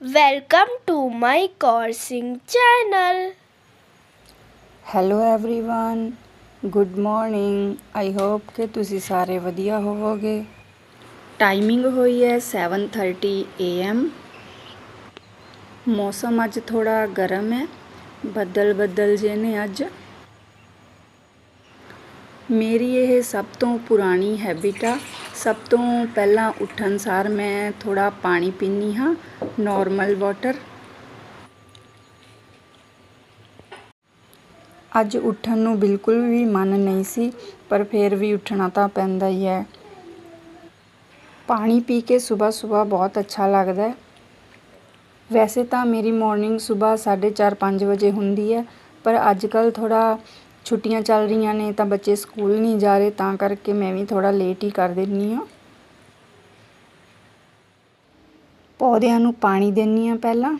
Welcome to my coursing channel. Hello everyone good morning I hope ਕਿ ਤੁਸੀਂ ਸਾਰੇ ਵਧੀਆ ਹੋਵੋਗੇ ਟਾਈਮਿੰਗ ਹੋਈ ਹੈ 7:30 AM ਮੌਸਮ ਅੱਜ ਥੋੜਾ ਗਰਮ ਹੈ ਬੱਦਲ ਬੱਦਲ ਜੇ ਨੇ ਅੱਜ ਮੇਰੀ ਇਹ ਸਭ ਤੋਂ ਪੁਰਾਣੀ ਹੈਬਿਟ ਆ ਸਭ ਤੋਂ ਪਹਿਲਾਂ ਉੱਠਣ ਸਾਰ ਮੈਂ ਥੋੜਾ ਪਾਣੀ ਪੀਨੀ ਹਾਂ ਨਾਰਮਲ ਵਾਟਰ ਅੱਜ ਉੱਠਣ ਨੂੰ ਬਿਲਕੁਲ ਵੀ ਮਨ ਨਹੀਂ ਸੀ, ਪਰ ਫਿਰ ਵੀ ਉੱਠਣਾ ਤਾਂ ਪੈਂਦਾ ਹੀ ਹੈ। ਪਾਣੀ ਪੀ ਕੇ ਸਵੇਰ ਸਵੇਰ ਬਹੁਤ ਅੱਛਾ ਲੱਗਦਾ ਹੈ। ਵੈਸੇ ਤਾਂ ਮੇਰੀ ਮਾਰਨਿੰਗ ਸਵੇਰ 4:30 5 ਵਜੇ ਹੁੰਦੀ ਹੈ, ਪਰ ਅੱਜ ਕੱਲ ਥੋੜਾ ਛੁੱਟੀਆਂ ਚੱਲ ਰਹੀਆਂ ਨੇ ਤਾਂ ਬੱਚੇ ਸਕੂਲ ਨਹੀਂ ਜਾ ਰਹੇ, ਤਾਂ ਕਰਕੇ ਮੈਂ ਵੀ ਥੋੜਾ ਲੇਟ ਹੀ ਕਰ ਦਿੰਨੀ ਆ ਪੌਦਿਆਂ ਨੂੰ ਪਾਣੀ ਦਿੰਨੀ ਆ ਪਹਿਲਾਂ।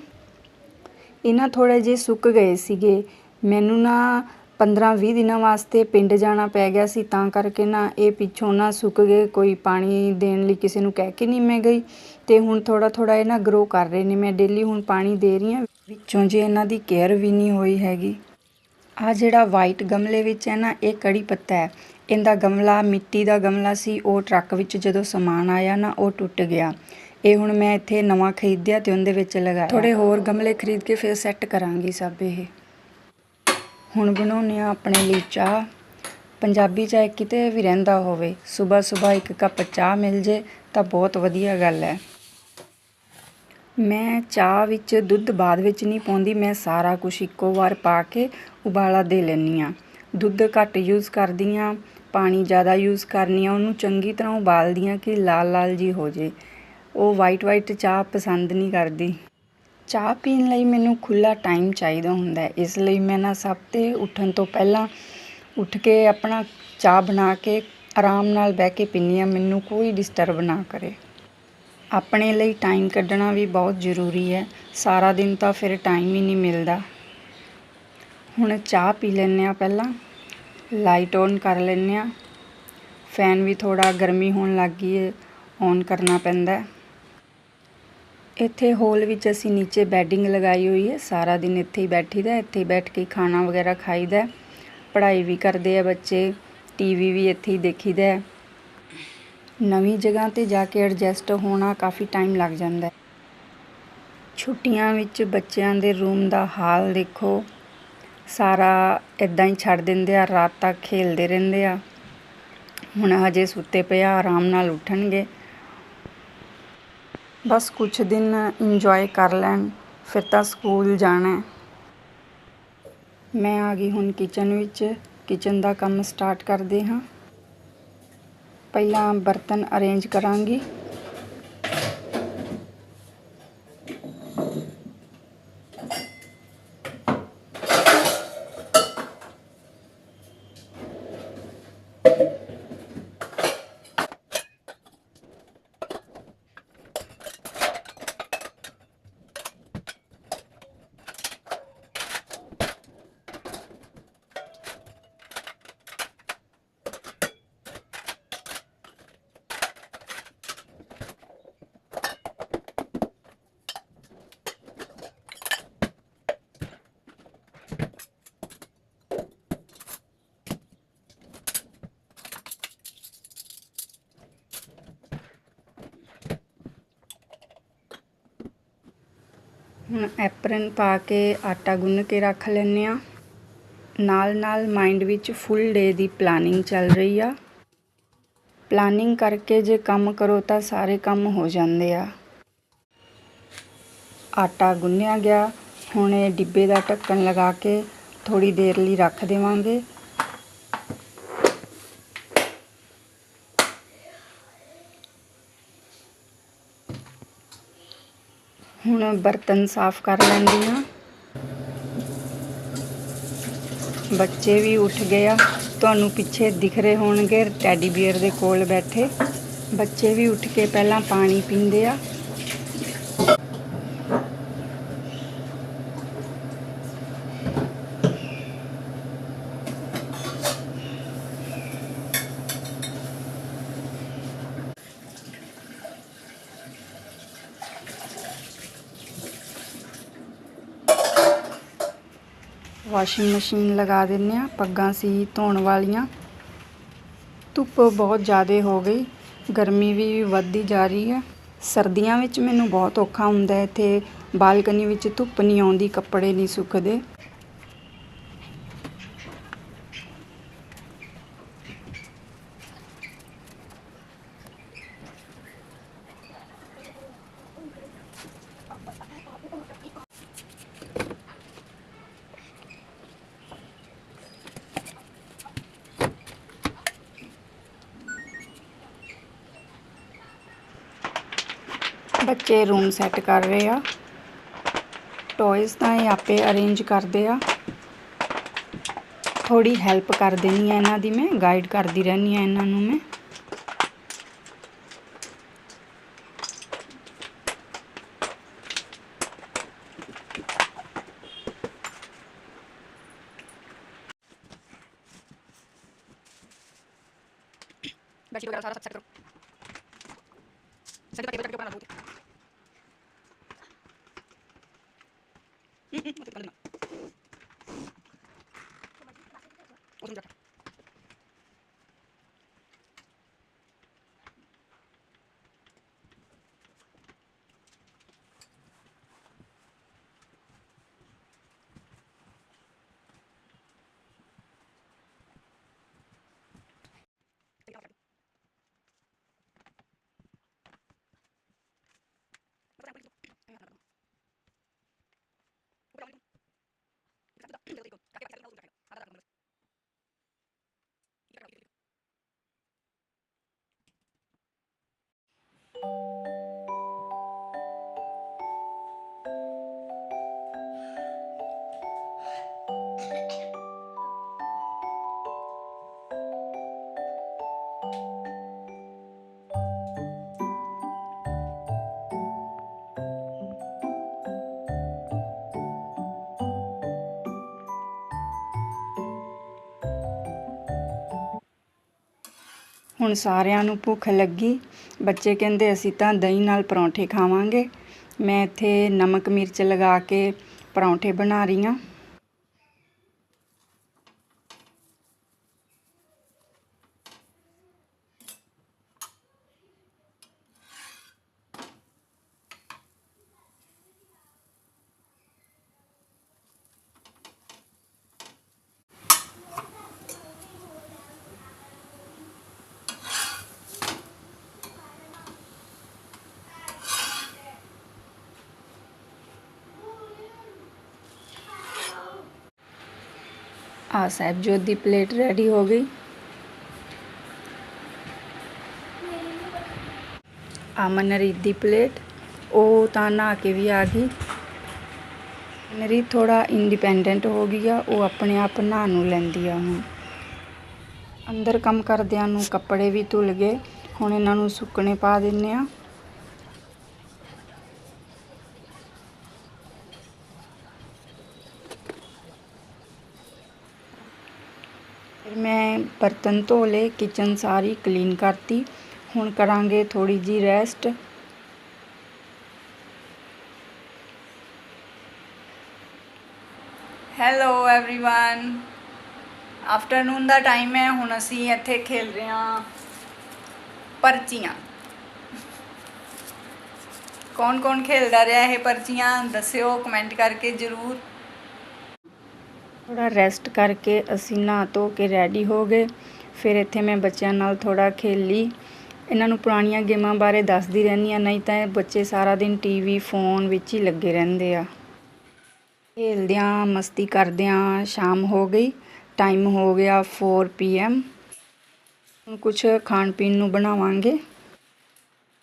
ਇਹ ਨਾ ਥੋੜੇ ਜਿਹੇ ਸੁੱਕ ਗਏ ਸੀਗੇ। ਮੈਨੂੰ ਨਾ 15-20 ਦਿਨਾਂ ਵਾਸਤੇ ਪਿੰਡ ਜਾਣਾ ਪੈ ਗਿਆ ਸੀ, ਤਾਂ ਕਰਕੇ ਨਾ ਇਹ ਪਿੱਛੋਂ ਨਾ ਸੁੱਕ ਗਏ, ਕੋਈ ਪਾਣੀ ਦੇਣ ਲਈ ਕਿਸੇ ਨੂੰ ਕਹਿ ਕੇ ਨਹੀਂ ਮੈਂ ਗਈ। ਤੇ ਹੁਣ ਥੋੜਾ ਥੋੜਾ ਇਹ ਨਾ ਗਰੋ ਕਰ ਰਹੇ ਨੇ। ਮੈਂ ਡੇਲੀ ਹੁਣ ਪਾਣੀ ਦੇ ਰਹੀ ਹਾਂ। ਵਿੱਚੋਂ ਜੇ ਇਹਨਾਂ ਦੀ ਕੇਅਰ ਵੀ ਨਹੀਂ ਹੋਈ ਹੈਗੀ। ਆ ਜਿਹੜਾ ਵਾਈਟ ਗਮਲੇ ਵਿੱਚ ਹੈ ਨਾ, ਇਹ ਕੜੀ ਪੱਤਾ ਹੈ। ਇਹਦਾ ਗਮਲਾ, ਮਿੱਟੀ ਦਾ ਗਮਲਾ ਸੀ, ਉਹ ਟਰੱਕ ਵਿੱਚ ਜਦੋਂ ਸਮਾਨ ਆਇਆ ਨਾ, ਉਹ ਟੁੱਟ ਗਿਆ। ਇਹ ਹੁਣ ਮੈਂ ਇੱਥੇ ਨਵਾਂ ਖਰੀਦਿਆ ਤੇ ਉਹਦੇ ਵਿੱਚ ਲਗਾਇਆ। ਥੋੜੇ ਹੋਰ ਗਮਲੇ ਖਰੀਦ ਕੇ ਫਿਰ ਸੈੱਟ ਕਰਾਂਗੀ ਸਭ ਇਹ। ਹੁਣ ਬਣਾਉਂਦੇ ਆ ਆਪਣੇ ਲਈ ਚਾਹ। ਪੰਜਾਬੀ ਚਾਹੇ ਕਿਤੇ ਵੀ ਰਹਿੰਦਾ ਹੋਵੇ ਸਵੇਰ ਸਵੇਰ ਇੱਕ ਕੱਪ ਚਾਹ ਮਿਲ ਜੇ ਤਾਂ ਬਹੁਤ ਵਧੀਆ ਗੱਲ ਹੈ। ਮੈਂ ਚਾਹ ਵਿੱਚ ਦੁੱਧ ਬਾਅਦ ਵਿੱਚ ਨਹੀਂ ਪਾਉਂਦੀ, ਮੈਂ ਸਾਰਾ ਕੁਛ ਇੱਕੋ ਵਾਰ ਪਾ ਕੇ ਉਬਾਲਾ ਦੇ ਲੈਂਦੀ ਹਾਂ। ਦੁੱਧ ਘੱਟ ਯੂਜ਼ ਕਰਦੀ ਹਾਂ, ਪਾਣੀ ਜ਼ਿਆਦਾ ਯੂਜ਼ ਕਰਨੀ ਆ ਉਹਨੂੰ ਚੰਗੀ ਤਰ੍ਹਾਂ ਉਬਾਲਦੀ ਹਾਂ ਕਿ ਲਾਲ ਲਾਲ ਜੀ ਹੋ ਜੇ ਉਹ ਵਾਈਟ ਵਾਈਟ ਚਾਹ ਪਸੰਦ ਨਹੀਂ ਕਰਦੀ। ਚਾਹ ਪੀਣ ਲਈ ਮੈਨੂੰ ਖੁੱਲਾ ਟਾਈਮ ਚਾਹੀਦਾ ਹੁੰਦਾ ਹੈ। ਇਸ ਲਈ ਮੈਂ ਨਾ ਸਭ ਤੇ ਉੱਠਣ ਤੋਂ ਪਹਿਲਾਂ ਉੱਠ ਕੇ ਆਪਣਾ ਚਾਹ ਬਣਾ ਕੇ ਆਰਾਮ ਨਾਲ ਬਹਿ ਕੇ ਪੀਂਦੀ ਹਾਂ। ਮੈਨੂੰ ਕੋਈ ਡਿਸਟਰਬ ਨਾ ਕਰੇ। ਆਪਣੇ ਲਈ ਟਾਈਮ ਕੱਢਣਾ ਵੀ ਬਹੁਤ ਜ਼ਰੂਰੀ ਹੈ। ਸਾਰਾ ਦਿਨ ਤਾਂ ਫਿਰ ਟਾਈਮ ਹੀ ਨਹੀਂ ਮਿਲਦਾ। ਹੁਣ ਚਾਹ ਪੀ ਲੈਂਦੇ ਹਾਂ ਪਹਿਲਾਂ। ਲਾਈਟ ਔਨ ਕਰ ਲੈਂਦੇ ਹਾਂ। ਫੈਨ ਵੀ ਥੋੜਾ ਗਰਮੀ ਹੋਣ ਲੱਗ ਗਈ ਹੈ ਔਨ ਕਰਨਾ ਪੈਂਦਾ ਇੱਥੇ ਹੋਲ ਵਿੱਚ ਅਸੀਂ ਨੀਚੇ ਬੈਡਿੰਗ ਲਗਾਈ ਹੋਈ ਹੈ। ਸਾਰਾ ਦਿਨ ਇੱਥੇ ਹੀ ਬੈਠੀਦਾ ਇੱਥੇ ਹੀ ਬੈਠ ਕੇ ਖਾਣਾ ਵਗੈਰਾ ਖਾਈਦਾ ਪੜ੍ਹਾਈ ਵੀ ਕਰਦੇ ਆ ਬੱਚੇ। ਟੀਵੀ ਵੀ ਇੱਥੇ ਹੀ ਦੇਖੀਦਾ ਹੈ। ਨਵੀਂ ਜਗ੍ਹਾ ਤੇ ਜਾ ਕੇ ਐਡਜਸਟ ਹੋਣਾ ਕਾਫੀ ਟਾਈਮ ਲੱਗ ਜਾਂਦਾ ਛੁੱਟੀਆਂ ਵਿੱਚ ਬੱਚਿਆਂ ਦੇ ਰੂਮ ਦਾ ਹਾਲ ਦੇਖੋ। ਸਾਰਾ ਇੱਦਾਂ ਹੀ ਛੱਡ ਦਿੰਦੇ ਆ, ਰਾਤ ਤੱਕ ਖੇਲਦੇ ਰਹਿੰਦੇ ਆ। ਹੁਣ ਹਜੇ ਸੁੱਤੇ ਪਿਆ ਆਰਾਮ ਨਾਲ ਉੱਠਣਗੇ। ਬਸ ਕੁਝ ਦਿਨ ਇੰਜੋਏ ਕਰ ਲੈਣ, ਫਿਰ ਤਾਂ ਸਕੂਲ ਜਾਣਾ ਮੈਂ ਆ ਗਈ ਹੁਣ ਕਿਚਨ ਵਿੱਚ। ਕਿਚਨ ਦਾ ਕੰਮ ਸਟਾਰਟ ਕਰਦੇ ਹਾਂ। ਪਹਿਲਾਂ ਬਰਤਨ ਅਰੇਂਜ ਕਰਾਂਗੀ। ਹੁਣ ਐਪਰਨ ਪਾ ਕੇ ਆਟਾ ਗੁੰਨ ਕੇ ਰੱਖ ਲੈਂਦੇ ਆ ਨਾਲ ਨਾਲ ਮਾਈਂਡ ਵਿੱਚ ਫੁੱਲ ਡੇ ਦੀ ਪਲਾਨਿੰਗ ਚੱਲ ਰਹੀ ਆ। ਪਲਾਨਿੰਗ ਕਰਕੇ ਜੇ ਕੰਮ ਕਰੋ ਤਾਂ ਸਾਰੇ ਕੰਮ ਹੋ ਜਾਂਦੇ ਆ। ਆਟਾ ਗੁੰਨਿਆ ਗਿਆ। ਹੁਣ ਇਹ ਡਿੱਬੇ ਦਾ ਢੱਕਣ ਲਗਾ ਕੇ ਥੋੜੀ ਦੇਰ ਲਈ ਰੱਖ ਦੇਵਾਂਗੇ। ਹੁਣ ਬਰਤਨ ਸਾਫ਼ ਕਰ ਲੈਂਦੀ ਹਾਂ। ਬੱਚੇ ਵੀ ਉੱਠ ਗਏ ਆ। ਤੁਹਾਨੂੰ ਪਿੱਛੇ ਦਿਖ ਰਹੇ ਹੋਣਗੇ, ਟੈਡੀ ਬੀਅਰ ਦੇ ਕੋਲ ਬੈਠੇ। ਬੱਚੇ ਵੀ ਉੱਠ ਕੇ ਪਹਿਲਾਂ ਪਾਣੀ ਪੀਂਦੇ ਆ। ਵਾਸ਼ਿੰਗ ਮਸ਼ੀਨ ਲਗਾ ਦਿੰਨੇ ਆ ਪੱਗਾਂ ਸੀ, ਧੋਣ ਵਾਲੀਆਂ। ਧੁੱਪ ਬਹੁਤ ਜ਼ਿਆਦਾ ਹੋ ਗਈ, ਗਰਮੀ ਵੀ ਵੱਧਦੀ ਜਾ ਰਹੀ ਹੈ। ਸਰਦੀਆਂ ਵਿੱਚ ਮੈਨੂੰ ਬਹੁਤ ਔਖਾ ਹੁੰਦਾ ਇੱਥੇ ਬਾਲਕਨੀ ਵਿੱਚ ਧੁੱਪ ਨਹੀਂ ਆਉਂਦੀ, ਕੱਪੜੇ ਨਹੀਂ ਸੁੱਕਦੇ। ਬੱਚੇ ਰੂਮ ਸੈੱਟ ਕਰ ਰਹੇ ਆ। ਟੌਇਜ਼ ਤਾਂ ਇਹ ਆਪੇ ਅਰੇਂਜ ਕਰਦੇ ਆ। ਥੋੜੀ ਹੈਲਪ ਕਰ ਦੇਣੀ ਆ ਇਹਨਾਂ ਦੀ ਮੈਂ ਗਾਈਡ ਕਰਦੀ ਰਹਿਣੀ ਆ ਇਹਨਾਂ ਨੂੰ ਮੈਂ। Salí para que yo para la puta. ਹੁਣ ਸਾਰਿਆਂ ਨੂੰ ਭੁੱਖ ਲੱਗੀ। ਬੱਚੇ ਕਹਿੰਦੇ, ਅਸੀਂ ਤਾਂ ਦਹੀਂ ਨਾਲ ਪਰੌਂਠੇ ਖਾਵਾਂਗੇ। ਮੈਂ ਇੱਥੇ ਨਮਕ ਮਿਰਚ ਲਗਾ ਕੇ ਪਰੌਂਠੇ ਬਣਾ ਰਹੀ ਹਾਂ। ਆ ਸਾਹਿਬਜੋਤ ਦੀ ਪਲੇਟ ਰੈਡੀ ਹੋ ਗਈ। ਅਮਨਰੀਤ ਦੀ ਪਲੇਟ, ਉਹ ਤਾਂ ਨਹਾ ਕੇ ਵੀ ਆ ਗਈ। ਨਰੀ ਥੋੜਾ ਇੰਡੀਪੈਂਡੈਂਟ ਹੋ ਗਈ ਆ, ਉਹ ਆਪਣੇ ਆਪ ਨਹਾ ਨੂੰ ਲੈਂਦੀ ਆ ਹੁਣ। ਅੰਦਰ ਕੰਮ ਕਰਦਿਆਂ ਨੂੰ ਕੱਪੜੇ ਵੀ ਧੁੱਲ ਗਏ, ਹੁਣ ਇਹਨਾਂ ਨੂੰ ਸੁੱਕਣੇ ਪਾ ਦਿੰਨੇ ਆ ਫਿਰ ਮੈਂ ਬਰਤਨ ਧੋ ਲਏ ਕਿਚਨ ਸਾਰੀ ਕਲੀਨ ਕਰਤੀ ਹੁਣ ਕਰਾਂਗੇ ਥੋੜੀ ਜੀ ਰੈਸਟ ਹੈਲੋ एवरीवन ਆਫਟਰਨੂਨ ਦਾ ਟਾਈਮ ਹੈ ਹੁਣ ਅਸੀਂ ਇੱਥੇ ਖੇਲ ਰਹੇ ਹਾਂ ਪਰਚੀਆਂ ਕੌਣ ਕੌਣ ਖੇਲਦਾ ਰਿਹਾ ਇਹ ਪਰਚੀਆਂ ਦੱਸਿਓ ਕਮੈਂਟ ਕਰਕੇ ਜ਼ਰੂਰ ਥੋੜਾ ਰੈਸਟ ਕਰਕੇ ਅਸੀਂ ਨਹਾ ਧੋ ਕੇ ਰੈਡੀ ਹੋ ਗਏ। ਫਿਰ ਇੱਥੇ ਮੈਂ ਬੱਚਿਆਂ ਨਾਲ ਥੋੜਾ ਖੇਲੀ। ਇਹਨਾਂ ਨੂੰ ਪੁਰਾਣੀਆਂ ਗੇਮਾਂ ਬਾਰੇ ਦੱਸਦੀ ਰਹਿੰਦੀ ਆ ਨਹੀਂ ਤਾਂ ਇਹ ਬੱਚੇ ਸਾਰਾ ਦਿਨ ਟੀਵੀ ਫੋਨ ਵਿੱਚ ਹੀ ਲੱਗੇ ਰਹਿੰਦੇ ਆ। ਖੇਲਦਿਆਂ, ਮਸਤੀ ਕਰਦਿਆਂ ਸ਼ਾਮ ਹੋ ਗਈ। ਟਾਈਮ ਹੋ ਗਿਆ 4 ਪੀਐਮ ਹੁਣ ਕੁਝ ਖਾਣ ਪੀਣ ਨੂੰ ਬਣਾਵਾਂਗੇ।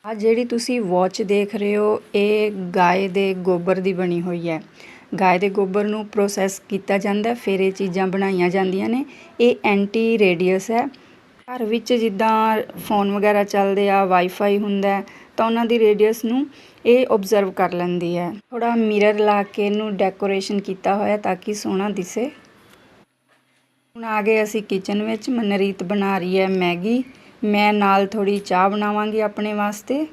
ਆ ਜਿਹੜੀ ਤੁਸੀਂ ਵਾਚ ਦੇਖ ਰਹੇ ਹੋ, ਇਹ ਗਾਏ ਦੇ ਗੋਬਰ ਦੀ ਬਣੀ ਹੋਈ ਹੈ। ਗਾਏ ਦੇ ਗੋਬਰ ਨੂੰ ਪ੍ਰੋਸੈਸ ਕੀਤਾ ਜਾਂਦਾ ਫਿਰ ਇਹ ਚੀਜ਼ਾਂ ਬਣਾਈਆਂ ਜਾਂਦੀਆਂ ਨੇ। ਇਹ ਐਂਟੀ ਰੇਡੀਅਸ ਹੈ। ਘਰ ਵਿੱਚ ਜਿੱਦਾਂ ਫੋਨ ਵਗੈਰਾ ਚੱਲਦੇ ਆ ਵਾਈਫਾਈ ਹੁੰਦਾ ਤਾਂ ਉਹਨਾਂ ਦੀ ਰੇਡੀਅਸ ਨੂੰ ਇਹ ਆਬਜ਼ਰਵ ਕਰ ਲੈਂਦੀ ਹੈ। ਥੋੜਾ ਮਿਰਰ ਲਾ ਕੇ ਇਹਨੂੰ ਡੈਕੋਰੇਸ਼ਨ ਕੀਤਾ ਹੋਇਆ ਤਾਂ ਕਿ ਸੋਹਣਾ ਦਿਸੇ। ਹੁਣ ਆ ਗਏ ਅਸੀਂ ਕਿਚਨ ਵਿੱਚ, ਮਨਰੀਤ ਬਣਾ ਰਹੀ ਹੈ ਮੈਗੀ। ਮੈਂ ਨਾਲ ਥੋੜੀ ਚਾਹ ਬਣਾਵਾਂਗੀ ਆਪਣੇ ਵਾਸਤੇ।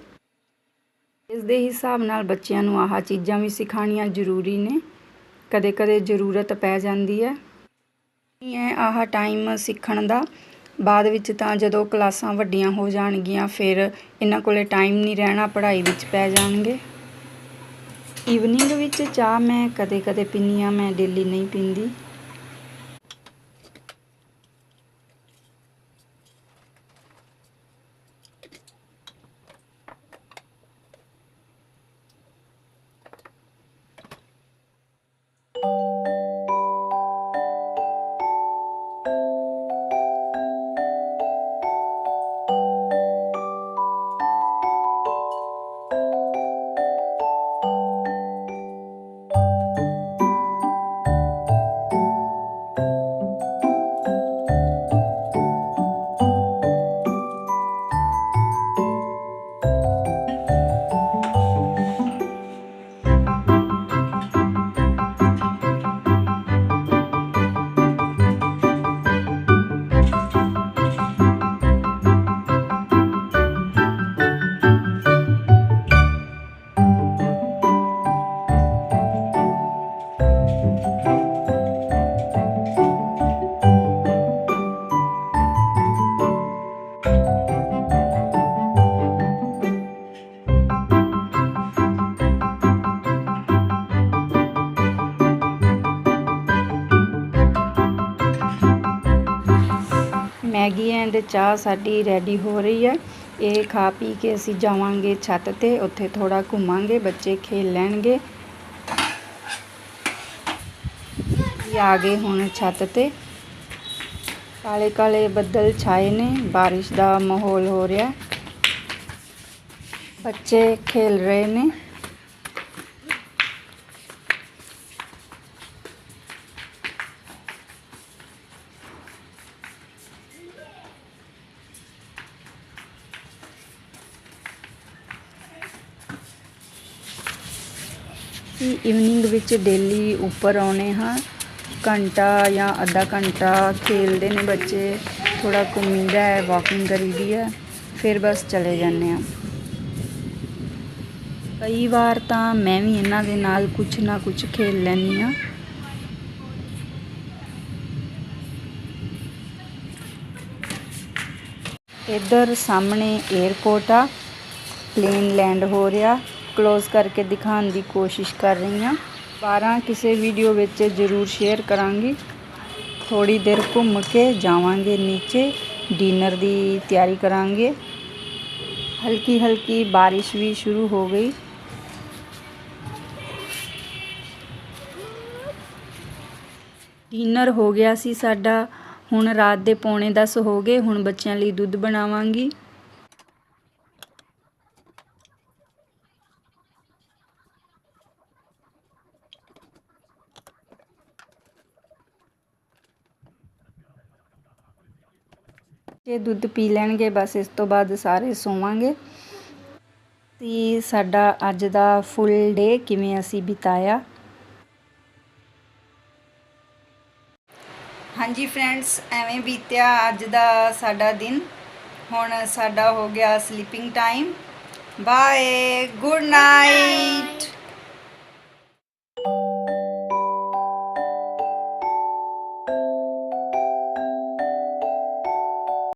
ਇਸ ਦੇ ਹਿਸਾਬ ਨਾਲ ਬੱਚਿਆਂ ਨੂੰ ਆਹ ਚੀਜ਼ਾਂ ਵੀ ਸਿਖਾਉਣੀਆਂ ਜ਼ਰੂਰੀ ਨੇ। ਕਦੇ-ਕਦੇ ਜ਼ਰੂਰਤ ਪੈ ਜਾਂਦੀ ਹੈ। ਇਹ ਹੈ ਆਹ ਟਾਈਮ ਸਿੱਖਣ ਦਾ। ਬਾਅਦ ਵਿੱਚ ਤਾਂ ਜਦੋਂ ਕਲਾਸਾਂ ਵੱਡੀਆਂ ਹੋ ਜਾਣਗੀਆਂ, ਫਿਰ ਇਹਨਾਂ ਕੋਲੇ ਟਾਈਮ ਨਹੀਂ ਰਹਿਣਾ, ਪੜ੍ਹਾਈ ਵਿੱਚ ਪੈ ਜਾਣਗੇ। ਈਵਨਿੰਗ ਵਿੱਚ ਚਾਹ ਮੈਂ ਕਦੇ-ਕਦੇ ਪੀਂਦੀ ਹਾਂ, ਮੈਂ ਡੇਲੀ ਨਹੀਂ ਪੀਂਦੀ। ਚਾਹ ਸਾਡੀ ਰੈਡੀ ਹੋ ਰਹੀ ਹੈ। ਇਹ ਖਾ ਪੀ ਕੇ ਅਸੀਂ ਜਾਵਾਂਗੇ ਛੱਤ ਤੇ, ਉੱਥੇ ਥੋੜਾ ਘੁੰਮਾਂਗੇ, ਬੱਚੇ ਖੇਲ ਲੈਣਗੇ। ਆ ਗਏ ਹੁਣ ਛੱਤ ਤੇ। ਕਾਲੇ ਕਾਲੇ ਬੱਦਲ ਛਾਏ ਨੇ, ਬਾਰਿਸ਼ ਦਾ ਮਾਹੌਲ ਹੋ ਰਿਹਾ। ਬੱਚੇ ਖੇਲ ਰਹੇ ਨੇ। ਅਸੀਂ ਇਵਨਿੰਗ ਵਿੱਚ ਡੇਲੀ ਉੱਪਰ ਆਉਨੇ ਹਾਂ। ਘੰਟਾ ਜਾਂ ਅੱਧਾ ਘੰਟਾ ਖੇਲਦੇ ਨੇ ਬੱਚੇ। ਥੋੜਾ ਘੁੰਮੀਦਾ ਹੈ ਵਾਕਿੰਗ ਕਰੀਦੀ ਹੈ, ਫਿਰ ਬਸ ਚਲੇ ਜਾਂਦੇ ਹਾਂ। ਕਈ ਵਾਰ ਤਾਂ ਮੈਂ ਵੀ ਇਹਨਾਂ ਦੇ ਨਾਲ ਕੁਝ ਨਾ ਕੁਝ ਖੇਲ ਲੈਂਦੀ ਹਾਂ। ਇੱਧਰ ਸਾਹਮਣੇ 에ਅਰਪੋਰਟ ਆ। ਪਲੇਨ ਲੈਂਡ ਹੋ ਰਿਹਾ। ਕਲੋਜ਼ ਕਰਕੇ ਦਿਖਾਉਣ ਦੀ ਕੋਸ਼ਿਸ਼ ਕਰ ਰਹੀ ਹਾਂ। 12 ਕਿਸੇ ਵੀਡੀਓ ਵਿੱਚ ਜ਼ਰੂਰ ਸ਼ੇਅਰ ਕਰਾਂਗੀ। ਥੋੜੀ ਦੇਰ ਘੁੰਮ ਕੇ ਜਾਵਾਂਗੇ ਨੀਚੇ। ਡਿਨਰ ਦੀ ਤਿਆਰੀ ਕਰਾਂਗੇ। ਹਲਕੀ ਹਲਕੀ ਬਾਰਿਸ਼ ਵੀ ਸ਼ੁਰੂ ਹੋ ਗਈ। ਡਿਨਰ ਹੋ ਗਿਆ ਸੀ ਸਾਡਾ। ਹੁਣ ਰਾਤ ਦੇ ਪੌਣੇ 10 ਹੋ ਗਏ। ਹੁਣ ਬੱਚਿਆਂ ਲਈ ਦੁੱਧ ਬਣਾਵਾਂਗੀ। ਇਹ ਦੁੱਧ ਪੀ ਲੈਣਗੇ, ਬਸ ਇਸ ਤੋਂ ਬਾਅਦ ਸਾਰੇ ਸੋਵਾਂਗੇ। ਤੇ ਸਾਡਾ ਅੱਜ ਦਾ ਫੁੱਲ ਡੇ ਕਿਵੇਂ ਅਸੀਂ ਬਿਤਾਇਆ? ਹਾਂਜੀ ਫਰੈਂਡਸ ਐਵੇਂ ਬੀਤਿਆ ਅੱਜ ਦਾ ਸਾਡਾ ਦਿਨ। ਹੁਣ ਸਾਡਾ ਹੋ ਗਿਆ sleeping time bye good night